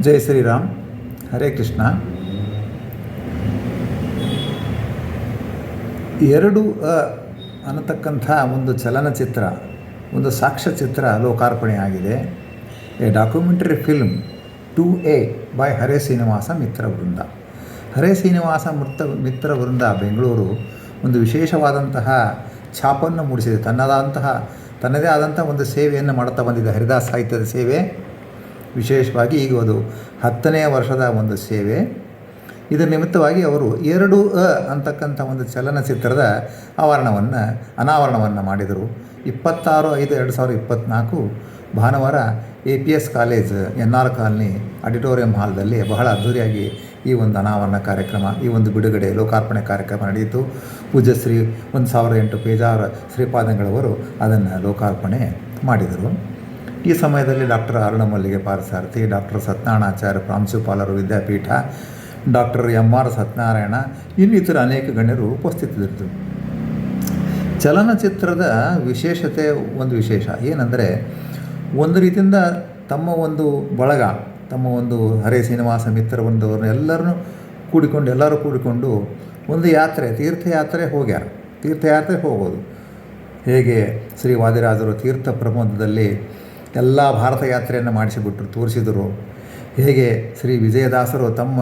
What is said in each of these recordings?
ಜೈ ಶ್ರೀರಾಮ್. ಹರೇ ಕೃಷ್ಣ. ಎರಡು ಅ ಅನ್ನತಕ್ಕಂಥ ಒಂದು ಚಲನಚಿತ್ರ, ಒಂದು ಸಾಕ್ಷ್ಯಚಿತ್ರ ಲೋಕಾರ್ಪಣೆಯಾಗಿದೆ A documentary film two A by Hare Srinivasa ಮಿತ್ರ ವೃಂದ. ಹರೇ ಶ್ರೀನಿವಾಸ ಮೃತ ಮಿತ್ರ ವೃಂದ ಬೆಂಗಳೂರು ಒಂದು ವಿಶೇಷವಾದಂತಹ ಛಾಪನ್ನು ಮೂಡಿಸಿದೆ. ತನ್ನದಾದಂತಹ, ತನ್ನದೇ ಆದಂಥ ಒಂದು ಸೇವೆಯನ್ನು ಮಾಡುತ್ತಾ ಬಂದಿದೆ. ಹರಿದಾಸ್ ಸಾಹಿತ್ಯದ ಸೇವೆ. ವಿಶೇಷವಾಗಿ ಈಗ ಅದು ಹತ್ತನೇ ವರ್ಷದ ಒಂದು ಸೇವೆ. ಇದರ ನಿಮಿತ್ತವಾಗಿ ಅವರು ಎರಡು ಅ ಅಂತಕ್ಕಂಥ ಒಂದು ಚಲನಚಿತ್ರದ ಆವರಣವನ್ನು, ಅನಾವರಣವನ್ನು ಮಾಡಿದರು. ಇಪ್ಪತ್ತಾರು ಐದು ಎರಡು ಸಾವಿರದ ಇಪ್ಪತ್ತ್ನಾಲ್ಕು ಭಾನುವಾರ A P S college N R colony auditorium ಹಾಲ್ದಲ್ಲಿ ಬಹಳ ಅದ್ಧೂರಿಯಾಗಿ ಈ ಒಂದು ಅನಾವರಣ ಕಾರ್ಯಕ್ರಮ, ಈ ಒಂದು ಬಿಡುಗಡೆ, ಲೋಕಾರ್ಪಣೆ ಕಾರ್ಯಕ್ರಮ ನಡೆಯಿತು. ಪೂಜ್ಯ ಶ್ರೀ ಒಂದು ಸಾವಿರದ ಎಂಟು ಪೇಜಾವರ ಶ್ರೀಪಾದಂಗಳವರು ಅದನ್ನು ಲೋಕಾರ್ಪಣೆ ಮಾಡಿದರು. ಈ ಸಮಯದಲ್ಲಿ ಡಾಕ್ಟರ್ ಅರುಣಮಲ್ಲಿಗೆ ಪಾರಸಾರಥಿ, ಡಾಕ್ಟರ್ ಸತ್ಯನಾರಾಯಣಾಚಾರ್ಯ ಪ್ರಾಂಶುಪಾಲರು, ವಿದ್ಯಾಪೀಠ, ಡಾಕ್ಟರ್ ಎಂ ಆರ್ ಸತ್ಯನಾರಾಯಣ, ಇನ್ನಿತರ ಅನೇಕ ಗಣ್ಯರು ಉಪಸ್ಥಿತರಿದ್ದರು. ಚಲನಚಿತ್ರದ ವಿಶೇಷತೆ ಒಂದು ವಿಶೇಷ. ಏನಂದರೆ, ಒಂದು ರೀತಿಯಿಂದ ತಮ್ಮ ಒಂದು ಬಳಗ, ತಮ್ಮ ಒಂದು ಹರೆ ಶ್ರೀನಿವಾಸ ಮಿತ್ರ ಬಂದವ್ರನ್ನ ಎಲ್ಲರನ್ನೂ ಕೂಡಿಕೊಂಡು, ಎಲ್ಲರೂ ಕೂಡಿಕೊಂಡು ಒಂದು ಯಾತ್ರೆ, ತೀರ್ಥಯಾತ್ರೆ ಹೋಗ್ಯಾರ. ತೀರ್ಥಯಾತ್ರೆ ಹೋಗೋದು. ಹೇಗೆ ಶ್ರೀ ವಾದಿರಾಜರು ತೀರ್ಥ ಪ್ರಬಂಧದಲ್ಲಿ ಎಲ್ಲ ಭಾರತ ಯಾತ್ರೆಯನ್ನು ಮಾಡಿಸಿಬಿಟ್ರು, ತೋರಿಸಿದರು. ಹೇಗೆ ಶ್ರೀ ವಿಜಯದಾಸರು ತಮ್ಮ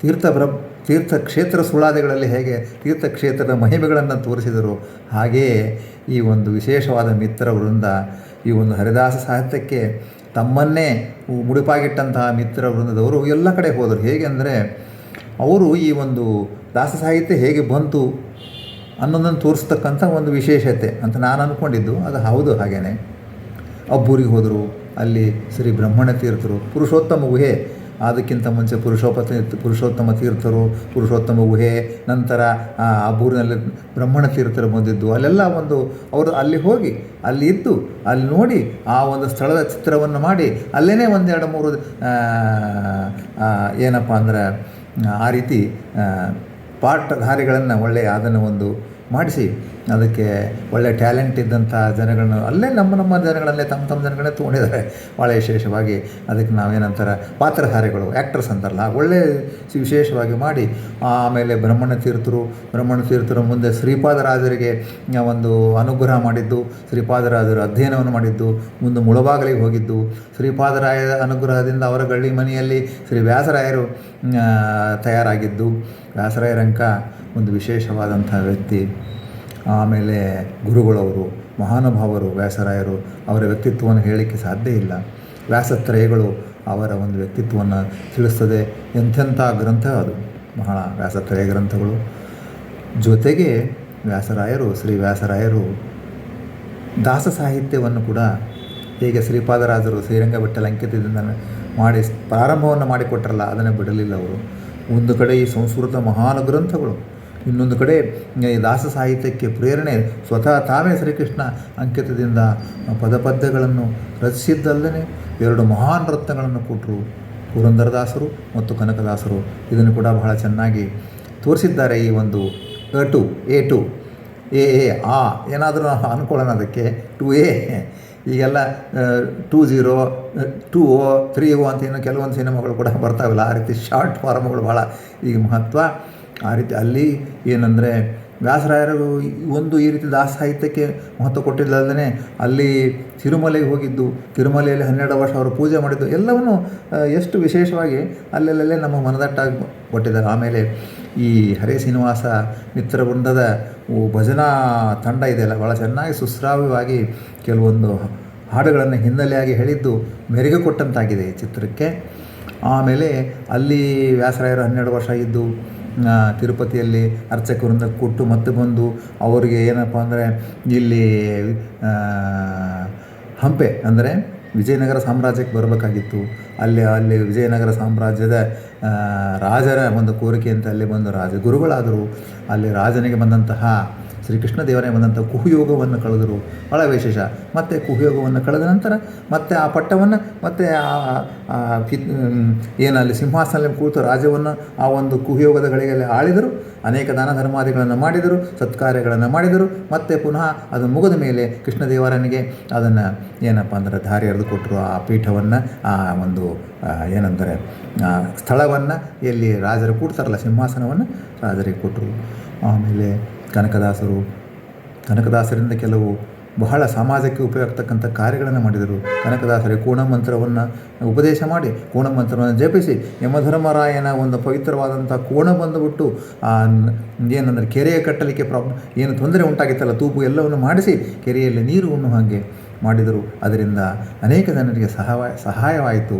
ತೀರ್ಥ ಬ್ರ ತೀರ್ಥಕ್ಷೇತ್ರ ಸುಳಾದಿಗಳಲ್ಲಿ ಹೇಗೆ ತೀರ್ಥಕ್ಷೇತ್ರದ ಮಹಿಮೆಗಳನ್ನು ತೋರಿಸಿದರು. ಹಾಗೆಯೇ ಈ ಒಂದು ವಿಶೇಷವಾದ ಮಿತ್ರ ವೃಂದ, ಈ ಒಂದು ಹರಿದಾಸ ಸಾಹಿತ್ಯಕ್ಕೆ ತಮ್ಮನ್ನೇ ಮುಡಿಪಾಗಿಟ್ಟಂತಹ ಮಿತ್ರ ವೃಂದದವರು ಎಲ್ಲ ಕಡೆ ಹೋದರು. ಹೇಗೆ ಅಂದರೆ, ಅವರು ಈ ಒಂದು ದಾಸ ಸಾಹಿತ್ಯ ಹೇಗೆ ಬಂತು ಅನ್ನೋದನ್ನು ತೋರಿಸ್ತಕ್ಕಂಥ ಒಂದು ವಿಶೇಷತೆ ಅಂತ ನಾನು ಅಂದ್ಕೊಂಡಿದ್ದು ಅದು ಹೌದು ಹಾಗೇನೆ. ಅಬ್ಬೂರಿಗೆ ಹೋದರು, ಅಲ್ಲಿ ಶ್ರೀ ಬ್ರಹ್ಮಣ ತೀರ್ಥರು, ಪುರುಷೋತ್ತಮ ಗುಹೆ ಅದಕ್ಕಿಂತ ಮುಂಚೆ ಪುರುಷೋಪತ, ಪುರುಷೋತ್ತಮ ತೀರ್ಥರು, ಪುರುಷೋತ್ತಮ ಗುಹೆ ನಂತರ, ಆ ಅಬ್ಬೂರಿನಲ್ಲಿ ಬ್ರಹ್ಮಣ ತೀರ್ಥರು ಬಂದಿದ್ದು. ಅಲ್ಲೆಲ್ಲ ಒಂದು, ಅವರು ಅಲ್ಲಿ ಹೋಗಿ, ಅಲ್ಲಿ ಇದ್ದು, ಅಲ್ಲಿ ನೋಡಿ, ಆ ಒಂದು ಸ್ಥಳದ ಚಿತ್ರವನ್ನು ಮಾಡಿ ಅಲ್ಲೇ ಒಂದೆರಡು ಮೂರು ಏನಪ್ಪ ಅಂದ್ರೆ, ಆ ರೀತಿ ಪಾಠಧಾರಿಗಳನ್ನು ಒಳ್ಳೆಯ, ಅದನ್ನು ಒಂದು ಮಾಡಿಸಿ. ಅದಕ್ಕೆ ಒಳ್ಳೆ ಟ್ಯಾಲೆಂಟ್ ಇದ್ದಂಥ ಜನಗಳನ್ನು ಅಲ್ಲೇ ನಮ್ಮ ನಮ್ಮ ಜನಗಳಲ್ಲೇ ತಮ್ಮ ತಮ್ಮ ಜನಗಳನ್ನೇ ತೊಗೊಂಡಿದ್ದಾರೆ. ಭಾಳ ವಿಶೇಷವಾಗಿ ಅದಕ್ಕೆ ನಾವೇನಂತಾರೆ ಪಾತ್ರಧಾರಿಗಳು ಆ್ಯಕ್ಟರ್ಸ್ ಅಂತಾರಲ್ಲ, ಒಳ್ಳೆ ವಿಶೇಷವಾಗಿ ಮಾಡಿ. ಆಮೇಲೆ ಬ್ರಹ್ಮಣ್ಯ ತೀರ್ಥರು ಬ್ರಹ್ಮಣ್ಯ ತೀರ್ಥರು ಮುಂದೆ ಶ್ರೀಪಾದರಾಜರಿಗೆ ಒಂದು ಅನುಗ್ರಹ ಮಾಡಿದ್ದು, ಶ್ರೀಪಾದರಾಜರು ಅಧ್ಯಯನವನ್ನು ಮಾಡಿದ್ದು, ಮುಂದೆ ಮುಳಬಾಗಲಿಗೆ ಹೋಗಿದ್ದು. ಶ್ರೀಪಾದರಾಯರ ಅನುಗ್ರಹದಿಂದ ಅವರ ಗಳ್ಳಿ ಮನೆಯಲ್ಲಿ ಶ್ರೀ ವ್ಯಾಸರಾಯರು ತಯಾರಾಗಿದ್ದು. ವ್ಯಾಸರಾಯರಂಕ ಒಂದು ವಿಶೇಷವಾದಂಥ ವ್ಯಕ್ತಿ, ಆಮೇಲೆ ಗುರುಗಳವರು, ಮಹಾನುಭಾವರು, ವ್ಯಾಸರಾಯರು ಅವರ ವ್ಯಕ್ತಿತ್ವವನ್ನು ಹೇಳಲಿಕ್ಕೆ ಸಾಧ್ಯ ಇಲ್ಲ. ವ್ಯಾಸತ್ರಯಗಳು ಅವರ ಒಂದು ವ್ಯಕ್ತಿತ್ವವನ್ನು ತಿಳಿಸ್ತದೆ ಎಂಥೆಂಥ ಗ್ರಂಥ ಅದು. ಬಹಳ ವ್ಯಾಸತ್ರಯ ಗ್ರಂಥಗಳು. ಜೊತೆಗೆ ವ್ಯಾಸರಾಯರು, ಶ್ರೀ ವ್ಯಾಸರಾಯರು ದಾಸ ಸಾಹಿತ್ಯವನ್ನು ಕೂಡ ಹೇಗೆ ಶ್ರೀಪಾದರಾಜರು ಶ್ರೀರಂಗ ಬಿಟ್ಟಲ ಅಂಕಿತದಿಂದ ಮಾಡಿ ಪ್ರಾರಂಭವನ್ನು ಮಾಡಿಕೊಟ್ಟರಲ್ಲ ಅದನ್ನು ಬಿಡಲಿಲ್ಲ ಅವರು. ಒಂದು ಕಡೆ ಈ ಸಂಸ್ಕೃತ ಮಹಾನ್ ಗ್ರಂಥಗಳು ಇನ್ನೊಂದು ಕಡೆ ದಾಸ ಸಾಹಿತ್ಯಕ್ಕೆ ಪ್ರೇರಣೆ, ಸ್ವತಃ ತಾವೇ ಶ್ರೀಕೃಷ್ಣ ಅಂಕಿತದಿಂದ ಪದಪದ್ಯಗಳನ್ನು ರಚಿಸಿದ್ದಲ್ಲದೆ ಎರಡು ಮಹಾನ್ ರತ್ನಗಳನ್ನು ಕೊಟ್ಟರು. ಪುರಂದರದಾಸರು ಮತ್ತು ಕನಕದಾಸರು ಇದನ್ನು ಕೂಡ ಬಹಳ ಚೆನ್ನಾಗಿ ತೋರಿಸಿದ್ದಾರೆ ಈ ಒಂದು two, A two, A A, ಆ, ಏನಾದರೂ ನಾವು ಅಂದ್ಕೊಳ್ಳೋಣ ಅದಕ್ಕೆ. ಟು, ಎ, ಈಗೆಲ್ಲ two zero two O, three O ಅಂತ ಏನೋ ಕೆಲವೊಂದು ಸಿನಿಮಾಗಳು ಕೂಡ ಬರ್ತಾವಲ್ಲ, ಆ ರೀತಿ ಶಾರ್ಟ್ ಫಾರ್ಮ್ಗಳು ಭಾಳ ಈಗ ಮಹತ್ವ. ಆ ರೀತಿ ಅಲ್ಲಿ ಏನಂದರೆ ವ್ಯಾಸರಾಯರು ಒಂದು ಈ ರೀತಿ ದಾಸ ಸಾಹಿತ್ಯಕ್ಕೆ ಮಹತ್ವ ಕೊಟ್ಟಿದ್ದಲ್ಲದೇ ಅಲ್ಲಿ ತಿರುಮಲೆಗೆ ಹೋಗಿದ್ದು, ತಿರುಮಲೆಯಲ್ಲಿ ಹನ್ನೆರಡು ವರ್ಷ ಅವರು ಪೂಜೆ ಮಾಡಿದ್ದು, ಎಲ್ಲವನ್ನು ಎಷ್ಟು ವಿಶೇಷವಾಗಿ ಅಲ್ಲೆಲ್ಲೇ ನಮ್ಮ ಮನದಟ್ಟಾಗಿ ಕೊಟ್ಟಿದ್ದಾರೆ. ಆಮೇಲೆ ಈ ಹರೇ ಶ್ರೀನಿವಾಸ ಮಿತ್ರ ವೃಂದದ ಭಜನಾ ತಂಡ ಇದೆಯಲ್ಲ ಭಾಳ ಚೆನ್ನಾಗಿ ಸುಶ್ರಾವ್ಯವಾಗಿ ಕೆಲವೊಂದು ಹಾಡುಗಳನ್ನು ಹಿನ್ನೆಲೆಯಾಗಿ ಹೇಳಿದ್ದು ಮೆರೆಗೆ ಕೊಟ್ಟಂತಾಗಿದೆ ಈ ಚಿತ್ರಕ್ಕೆ. ಆಮೇಲೆ ಅಲ್ಲಿ ವ್ಯಾಸರಾಯರು ಹನ್ನೆರಡು ವರ್ಷ ಇದ್ದು ತಿರುಪತಿಯಲ್ಲಿ ಅರ್ಚಕರಿಂದ ಕೊಟ್ಟು ಮತ್ತೆ ಬಂದು ಅವರಿಗೆ ಏನಪ್ಪ ಅಂದರೆ ಇಲ್ಲಿ ಹಂಪೆ ಅಂದರೆ ವಿಜಯನಗರ ಸಾಮ್ರಾಜ್ಯಕ್ಕೆ ಬರಬೇಕಾಗಿತ್ತು. ಅಲ್ಲಿ ಅಲ್ಲಿ ವಿಜಯನಗರ ಸಾಮ್ರಾಜ್ಯದ ರಾಜರ ಒಂದು ಕೋರಿಕೆ ಅಂತ ಅಲ್ಲಿ ಬಂದು ರಾಜ ಗುರುಗಳಾದರು. ಅಲ್ಲಿ ರಾಜನಿಗೆ ಬಂದಂತಹ ಶ್ರೀಕೃಷ್ಣ ದೇವರೇ ಬಂದಂಥ ಕುಹುಯೋಗವನ್ನು ಕಳೆದರು. ಬಹಳ ವಿಶೇಷ. ಮತ್ತು ಕುಹುಯೋಗವನ್ನು ಕಳೆದ ನಂತರ ಮತ್ತೆ ಆ ಪಟ್ಟವನ್ನು, ಮತ್ತೆ ಆ ಏನಲ್ಲಿ ಸಿಂಹಾಸನದಲ್ಲಿ ಕೂತು ರಾಜ್ಯವನ್ನು ಆ ಒಂದು ಕುಹುಯೋಗದ ಗಳಿಗೆಯಲ್ಲಿ ಆಳಿದರು. ಅನೇಕ ದಾನ ಧರ್ಮಾದಿಗಳನ್ನು ಮಾಡಿದರು, ಸತ್ಕಾರ್ಯಗಳನ್ನು ಮಾಡಿದರು. ಮತ್ತೆ ಪುನಃ ಅದು ಮುಗಿದ ಮೇಲೆ ಕೃಷ್ಣದೇವರನಿಗೆ ಅದನ್ನು ಏನಪ್ಪ ಅಂದರೆ ದಾರಿ ಎರೆದು ಕೊಟ್ಟರು. ಆ ಪೀಠವನ್ನು, ಆ ಒಂದು ಏನಂದರೆ ಸ್ಥಳವನ್ನು ಎಲ್ಲಿ ರಾಜರು ಕೂಡ್ತಾರಲ್ಲ, ಸಿಂಹಾಸನವನ್ನು ರಾಜರಿಗೆ ಕೊಟ್ಟರು. ಆಮೇಲೆ ಕನಕದಾಸರು. ಕನಕದಾಸರಿಂದ ಕೆಲವು ಬಹಳ ಸಮಾಜಕ್ಕೆ ಉಪಯೋಗತಕ್ಕಂಥ ಕಾರ್ಯಗಳನ್ನು ಮಾಡಿದರು. ಕನಕದಾಸರಿಗೆ ಕೋಣ ಮಂತ್ರವನ್ನು ಉಪದೇಶ ಮಾಡಿ ಕೋಣ ಮಂತ್ರವನ್ನು ಜಪಿಸಿ, ಯಮಧರ್ಮರಾಯನ ಒಂದು ಪವಿತ್ರವಾದಂಥ ಕೋಣ ಬಂದುಬಿಟ್ಟು ಏನಂದರೆ ಕೆರೆಯ ಕಟ್ಟಲಿಕ್ಕೆ ಪ್ರಾಬ್, ಏನು ತೊಂದರೆ ಉಂಟಾಗಿತ್ತಲ್ಲ, ತೂಪು ಎಲ್ಲವನ್ನು ಮಾಡಿಸಿ, ಕೆರೆಯಲ್ಲಿ ನೀರು ಉಣ್ಣು ಹಾಗೆ ಮಾಡಿದರು. ಅದರಿಂದ ಅನೇಕ ಜನರಿಗೆ ಸಹಾಯ ಸಹಾಯವಾಯಿತು.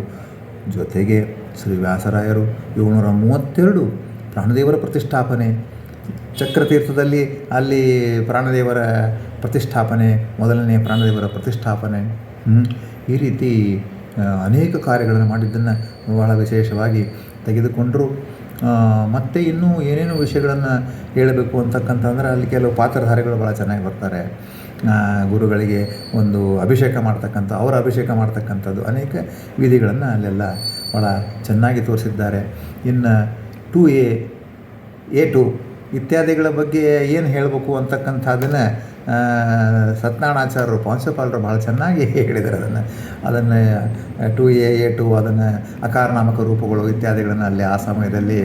ಜೊತೆಗೆ ಶ್ರೀ ವ್ಯಾಸರಾಯರು ಏಳ್ನೂರ ಮೂವತ್ತೆರಡು ಪ್ರಾಣದೇವರ ಪ್ರತಿಷ್ಠಾಪನೆ ಚಕ್ರತೀರ್ಥದಲ್ಲಿ ಅಲ್ಲಿ ಪ್ರಾಣದೇವರ ಪ್ರತಿಷ್ಠಾಪನೆ, ಮೊದಲನೇ ಪ್ರಾಣದೇವರ ಪ್ರತಿಷ್ಠಾಪನೆ. ಈ ರೀತಿ ಅನೇಕ ಕಾರ್ಯಗಳನ್ನು ಮಾಡಿದ್ದನ್ನು ಬಹಳ ವಿಶೇಷವಾಗಿ ತೆಗೆದುಕೊಂಡರು. ಮತ್ತು ಇನ್ನೂ ಏನೇನು ವಿಷಯಗಳನ್ನು ಹೇಳಬೇಕು ಅಂತಕ್ಕಂತಂದ್ರೆ ಅಲ್ಲಿ ಕೆಲವು ಪಾತ್ರಧಾರಿಗಳು ಭಾಳ ಚೆನ್ನಾಗಿ ಬರ್ತಾರೆ. ಗುರುಗಳಿಗೆ ಒಂದು ಅಭಿಷೇಕ ಮಾಡ್ತಕ್ಕಂಥ, ಅವರ ಅಭಿಷೇಕ ಮಾಡ್ತಕ್ಕಂಥದ್ದು ಅನೇಕ ವಿಧಿಗಳನ್ನು ಅಲ್ಲೆಲ್ಲ ಭಾಳ ಚೆನ್ನಾಗಿ ತೋರಿಸಿದ್ದಾರೆ. ಇನ್ನು ಟು ಎ ಎ ಟು ಇತ್ಯಾದಿಗಳ ಬಗ್ಗೆ ಏನು ಹೇಳಬೇಕು ಅಂತಕ್ಕಂಥದ್ದನ್ನು ಸತ್ಯನಾರಾಯಣಾಚಾರ್ಯರು, ಪ್ರಾಂಶುಪಾಲರು ಭಾಳ ಚೆನ್ನಾಗಿ ಹೇಳಿದ್ದಾರೆ ಅದನ್ನು. ಅದನ್ನು, ಟು ಎ ಎ ಟು ಅದನ್ನು ಅಕಾರನಾಮಕ ರೂಪಗಳು ಇತ್ಯಾದಿಗಳನ್ನು ಅಲ್ಲಿ ಆ ಸಮಯದಲ್ಲಿ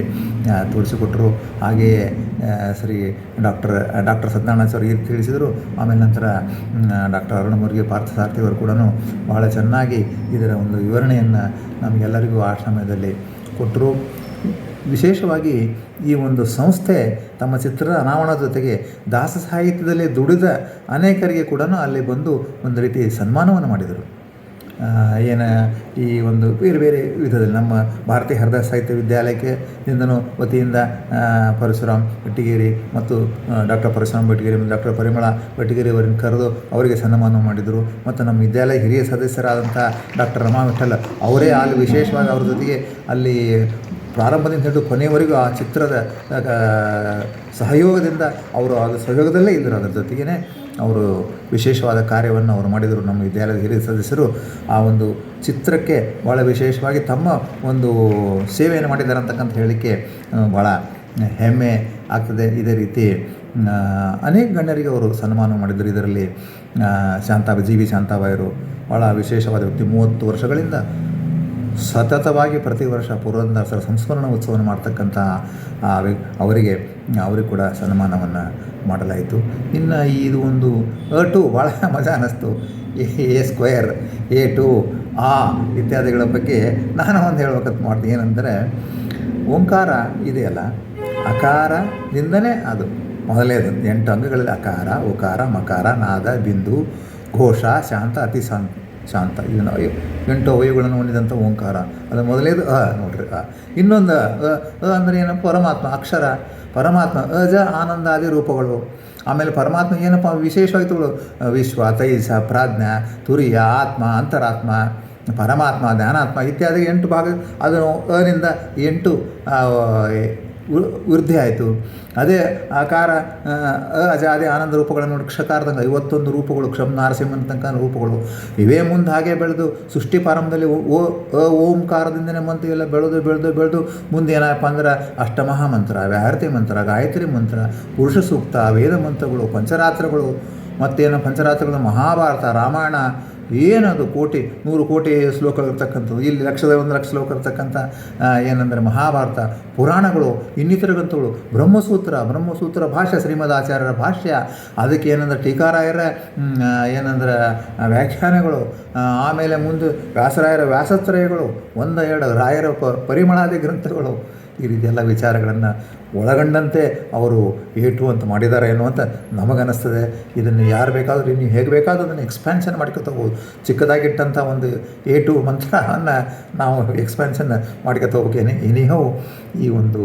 ತೋರಿಸಿಕೊಟ್ಟರು ಹಾಗೆಯೇ ಶ್ರೀ ಡಾಕ್ಟರ್ ಡಾಕ್ಟರ್ ಸತ್ಯನಾರಾಯಣಾಚಾರ್ಯ ಈ ತಿಳಿಸಿದರು. ಆಮೇಲೆ ನಂತರ ಡಾಕ್ಟರ್ ಅರುಣಮೂರ್ಗಿ ಪಾರ್ಥಸಾರ್ಥಿಯವರು ಕೂಡ ಬಹಳ ಚೆನ್ನಾಗಿ ಇದರ ಒಂದು ವಿವರಣೆಯನ್ನು ನಮಗೆಲ್ಲರಿಗೂ ಆ ಸಮಯದಲ್ಲಿ ಕೊಟ್ಟರು ವಿಶೇಷವಾಗಿ ಈ ಒಂದು ಸಂಸ್ಥೆ ತಮ್ಮ ಚಿತ್ರದ ಅನಾವರಣದ ಜೊತೆಗೆ ದಾಸ ಸಾಹಿತ್ಯದಲ್ಲಿ ದುಡಿದ ಅನೇಕರಿಗೆ ಕೂಡ ಅಲ್ಲಿ ಬಂದು ಒಂದು ರೀತಿ ಸನ್ಮಾನವನ್ನು ಮಾಡಿದರು. ಏನ ಈ ಒಂದು ಬೇರೆ ಬೇರೆ ವಿಧದಲ್ಲಿ ನಮ್ಮ ಭಾರತೀಯ ಹರಿದಾಸ ಸಾಹಿತ್ಯ ವಿದ್ಯಾಲಯಕ್ಕೆ ಇಂದನು ವತಿಯಿಂದ ಪರಶುರಾಮ್ ಬೆಟ್ಟಿಗೇರಿ ಮತ್ತು ಡಾಕ್ಟರ್ ಪರಶುರಾಮ್ ಮತ್ತು ಡಾಕ್ಟರ್ ಪರಿಮಳ ಬೆಟ್ಟಿಗೇರಿ ಅವರನ್ನು ಕರೆದು ಅವರಿಗೆ ಸನ್ಮಾನ ಮಾಡಿದರು. ಮತ್ತು ನಮ್ಮ ವಿದ್ಯಾಲಯ ಹಿರಿಯ ಸದಸ್ಯರಾದಂಥ ಡಾಕ್ಟರ್ ರಮಾ ವಿಠಲ್ ಅವರೇ ಅಲ್ಲಿ ವಿಶೇಷವಾಗಿ ಅವ್ರ ಜೊತೆಗೆ ಅಲ್ಲಿ ಪ್ರಾರಂಭದಿಂದ ಹಿಡಿದು ಕೊನೆಯವರೆಗೂ ಆ ಚಿತ್ರದ ಆ, ಸಹಯೋಗದಿಂದ ಅವರು ಅದು ಸಹಯೋಗದಲ್ಲೇ ಇದ್ದರು ಅದರ ಜೊತೆಗೇ ಅವರು ವಿಶೇಷವಾದ ಕಾರ್ಯವನ್ನು ಅವರು ಮಾಡಿದರು. ನಮ್ಮ ವಿದ್ಯಾಲಯದ ಹಿರಿಯ ಸದಸ್ಯರು ಆ ಒಂದು ಚಿತ್ರಕ್ಕೆ ಭಾಳ ವಿಶೇಷವಾಗಿ ತಮ್ಮ ಒಂದು ಸೇವೆಯನ್ನು ಮಾಡಿದ್ದಾರೆ ಅಂತಕ್ಕಂಥ ಹೇಳಲಿಕ್ಕೆ ಆ, ಭಾಳ ಹೆಮ್ಮೆ ಆಗ್ತದೆ. ಇದೇ ರೀತಿ ಅನೇಕ ಗಣ್ಯರಿಗೆ ಅವರು ಸನ್ಮಾನ ಮಾಡಿದರು. ಇದರಲ್ಲಿ ಆ, ಶಾಂತಾಬ ಜಿ ವಿ ಶಾಂತಾಬಾಯರು ಭಾಳ ವಿಶೇಷವಾದ ವ್ಯಕ್ತಿ. ಮೂವತ್ತು ವರ್ಷಗಳಿಂದ ಸತತವಾಗಿ ಪ್ರತಿ ವರ್ಷ ಪುರಂದರ ಸಂಸ್ಮರಣ ಉತ್ಸವವನ್ನು ಮಾಡ್ತಕ್ಕಂಥ ಅವರಿಗೆ ಅವರಿಗೆ ಕೂಡ ಸನ್ಮಾನವನ್ನು ಮಾಡಲಾಯಿತು. ಇನ್ನು ಇದು ಒಂದು ಅ ಟು ಭಾಳ ಮಜಾ ಅನ್ನಿಸ್ತು. ಎ ಸ್ಕ್ವೇರ್, ಎ ಟು, ಆ ಇತ್ಯಾದಿಗಳ ಬಗ್ಗೆ ನಾನು ಒಂದು ಹೇಳ್ಬೇಕಂತ ಮಾಡ್ತೀನಿ ಏನಂದರೆ, ಓಂಕಾರ ಇದೆಯಲ್ಲ ಅಕಾರದಿಂದನೇ ಅದು. ಮೊದಲೇದು, ಎಂಟು ಅಂಗಗಳಲ್ಲಿ ಅಕಾರ, ಉಕಾರ, ಮಕಾರ, ನಾದ, ಬಿಂದು, ಘೋಷ, ಶಾಂತ ಅತಿ ಶಾಂತ ಶಾಂತ ಇವನು ಎಂಟು ವಯುಗಳನ್ನು ಹೊಂದಿದಂಥ ಓಂಕಾರ. ಅದು ಮೊದಲೇದು ಅ ನೋಡ್ರಿ, ಅ. ಇನ್ನೊಂದು ಅ ಅಂದರೆ ಏನಪ್ಪ? ಪರಮಾತ್ಮ, ಅಕ್ಷರ. ಪರಮಾತ್ಮ, ಅಜ ಆನಂದಾದಿ ರೂಪಗಳು. ಆಮೇಲೆ ಪರಮಾತ್ಮ ಏನಪ್ಪ? ವಿಶೇಷವಾಗಿ ತಗೊಳ್ಳು. ವಿಶ್ವ, ತೈಸ, ಪ್ರಾಜ್ಞ, ತುರಿಯ, ಆತ್ಮ, ಅಂತರಾತ್ಮ, ಪರಮಾತ್ಮ ಧ್ಯಾನಾತ್ಮ ಇತ್ಯಾದಿ ಎಂಟು ಭಾಗ. ಅದು ಅನಿಂದ ಎಂಟು ವೃದ್ಧಿ ಆಯಿತು. ಅದೇ ಆಕಾರ ಅಜಾದಿ ಆನಂದ ರೂಪಗಳನ್ನು ನೋಡಿ ಕ್ಷಕಾರದಂಗೆ ಐವತ್ತೊಂದು ರೂಪಗಳು ಕ್ಷಮ್, ನಾರಸಿಂಹನ ತನಕ ರೂಪಗಳು. ಇವೇ ಮುಂದೆ ಹಾಗೆ ಬೆಳೆದು, ಸೃಷ್ಟಿ ಪ್ರಾರಂಭದಲ್ಲಿ ಓ ಅ ಮಂತ್ರ ಎಲ್ಲ ಬೆಳೆದು ಬೆಳೆದು ಬೆಳೆದು, ಮುಂದೆ ಏನಪ್ಪ ಅಂದ್ರೆ ಅಷ್ಟಮಹಾ ಮಂತ್ರ, ವ್ಯಾಹೃತಿ ಮಂತ್ರ, ಗಾಯತ್ರಿ ಮಂತ್ರ, ಪುರುಷ ಸೂಕ್ತ, ವೇದ ಮಂತ್ರಗಳು, ಪಂಚರಾತ್ರಗಳು, ಮತ್ತೇನು ಪಂಚರಾತ್ರಗಳು, ಮಹಾಭಾರತ, ರಾಮಾಯಣ ಏನದು ಕೋಟಿ, ನೂರು ಕೋಟಿ ಶ್ಲೋಕಗಳಿರ್ತಕ್ಕಂಥದ್ದು ಇಲ್ಲಿ ಲಕ್ಷದ ಒಂದು ಲಕ್ಷ ಶ್ಲೋಕ ಇರ್ತಕ್ಕಂಥ ಏನಂದರೆ ಮಹಾಭಾರತ, ಪುರಾಣಗಳು ಇನ್ನಿತರ ಗ್ರಂಥಗಳು ಬ್ರಹ್ಮಸೂತ್ರ ಬ್ರಹ್ಮಸೂತ್ರ ಭಾಷ್ಯ ಶ್ರೀಮದ್ ಆಚಾರ್ಯರ ಭಾಷ್ಯ. ಅದಕ್ಕೆ ಏನಂದ್ರೆ ಟೀಕಾರಾಯರ ಏನಂದ್ರೆ ವ್ಯಾಖ್ಯಾನಗಳು ಆಮೇಲೆ ಮುಂದೆ ವ್ಯಾಸರಾಯರ ವ್ಯಾಸತ್ರಯಗಳು ಒಂದು ಎರಡು ರಾಯರ ಪರಿಮಳಾದಿ ಗ್ರಂಥಗಳು ಈ ರೀತಿ ಎಲ್ಲ ವಿಚಾರಗಳನ್ನು ಒಳಗೊಂಡಂತೆ ಅವರು ಏಟು ಅಂತ ಮಾಡಿದ್ದಾರೆ ಏನೋ ಅಂತ ನಮಗನ್ನಿಸ್ತದೆ. ಇದನ್ನು ಯಾರು ಬೇಕಾದರೂ ನೀವು ಹೇಗೆ ಬೇಕಾದರೂ ಅದನ್ನು ಎಕ್ಸ್ಪ್ಯಾನ್ಷನ್ ಮಾಡ್ಕೊತ ಹೋಗ್ಬೋದು. ಚಿಕ್ಕದಾಗಿಟ್ಟಂಥ ಒಂದು ಏಟು ಮಂತ್ರವನ್ನು ನಾವು ಎಕ್ಸ್ಪ್ಯಾನ್ಷನ್ ಮಾಡ್ಕೊತ ಎನಿಹೋ ಈ ಒಂದು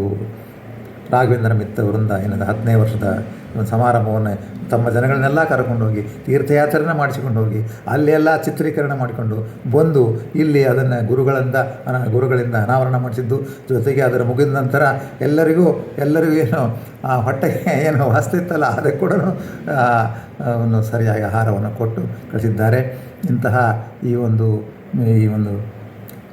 ರಾಘವೇಂದ್ರ ಮಿತ್ತ ವೃಂದ ಏನದು ಹತ್ತನೇ ವರ್ಷದ ಒಂದು ಸಮಾರಂಭವನ್ನು ತಮ್ಮ ಜನಗಳನ್ನೆಲ್ಲ ಕರ್ಕೊಂಡೋಗಿ ತೀರ್ಥಯಾತ್ರೆನ ಮಾಡಿಸಿಕೊಂಡು ಹೋಗಿ, ಅಲ್ಲಿ ಎಲ್ಲ ಚಿತ್ರೀಕರಣ ಮಾಡಿಕೊಂಡು ಬಂದು ಇಲ್ಲಿ ಅದನ್ನು ಗುರುಗಳಿಂದ ಗುರುಗಳಿಂದ ಅನಾವರಣ ಮಾಡಿಸಿದ್ದು. ಜೊತೆಗೆ ಅದರ ಮುಗಿದ ನಂತರ ಎಲ್ಲರಿಗೂ ಎಲ್ಲರಿಗೂ ಏನು, ಆ ಹೊಟ್ಟೆಗೆ ಏನು ವಾಸ್ತಿತ್ತಲ್ಲ ಅದಕ್ಕೆ ಕೂಡ ಒಂದು ಸರಿಯಾಗಿ ಆಹಾರವನ್ನು ಕೊಟ್ಟು ಕಳಿಸಿದ್ದಾರೆ. ಇಂತಹ ಈ ಒಂದು ಈ ಒಂದು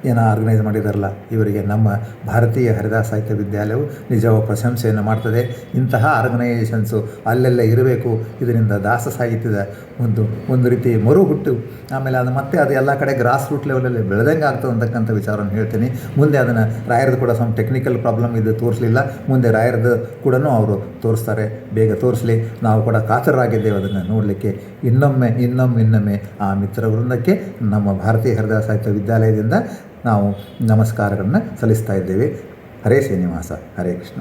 ಏನೋ ಆರ್ಗನೈಸ್ ಮಾಡಿದಾರಲ್ಲ, ಇವರಿಗೆ ನಮ್ಮ ಭಾರತೀಯ ಹರಿದಾಸ ಸಾಹಿತ್ಯ ವಿದ್ಯಾಲಯವು ನಿಜವಾದ ಪ್ರಶಂಸೆಯನ್ನು ಮಾಡ್ತದೆ. ಇಂತಹ ಆರ್ಗನೈಸೇಷನ್ಸು ಅಲ್ಲೆಲ್ಲ ಇರಬೇಕು. ಇದರಿಂದ ದಾಸ ಸಾಹಿತ್ಯದ ಒಂದು ಒಂದು ರೀತಿ ಮರು ಹುಟ್ಟು. ಆಮೇಲೆ ಅದು ಮತ್ತೆ ಅದು ಎಲ್ಲ ಕಡೆ ಗ್ರಾಸ್ ರೂಟ್ ಲೆವೆಲಲ್ಲಿ ಬೆಳೆದಂಗೆ ಆಗ್ತದೆ ಅಂತಕ್ಕಂಥ ವಿಚಾರವನ್ನು ಹೇಳ್ತೀನಿ. ಮುಂದೆ ಅದನ್ನು ರಾಯರದು ಕೂಡ ಸಮ್ ಟೆಕ್ನಿಕಲ್ ಪ್ರಾಬ್ಲಮ್ ಇದು ತೋರಿಸಲಿಲ್ಲ. ಮುಂದೆ ರಾಯರದು ಕೂಡ ಅವರು ತೋರಿಸ್ತಾರೆ. ಬೇಗ ತೋರಿಸಲಿ. ನಾವು ಕೂಡ ಕಾತರರಾಗಿದ್ದೇವೆ ಅದನ್ನು ನೋಡಲಿಕ್ಕೆ. ಇನ್ನೊಮ್ಮೆ ಇನ್ನೊಮ್ಮೆ ಇನ್ನೊಮ್ಮೆ ಆ ಮಿತ್ರ ವೃಂದಕ್ಕೆ ನಮ್ಮ ಭಾರತೀಯ ಹರಿದಾಸ ಸಾಹಿತ್ಯ ವಿದ್ಯಾಲಯದಿಂದ ನಾವು ನಮಸ್ಕಾರಗಳನ್ನು ಸಲ್ಲಿಸ್ತಾ ಇದ್ದೇವೆ. ಹರೇ ಶ್ರೀನಿವಾಸ ಹರೇ ಕೃಷ್ಣ.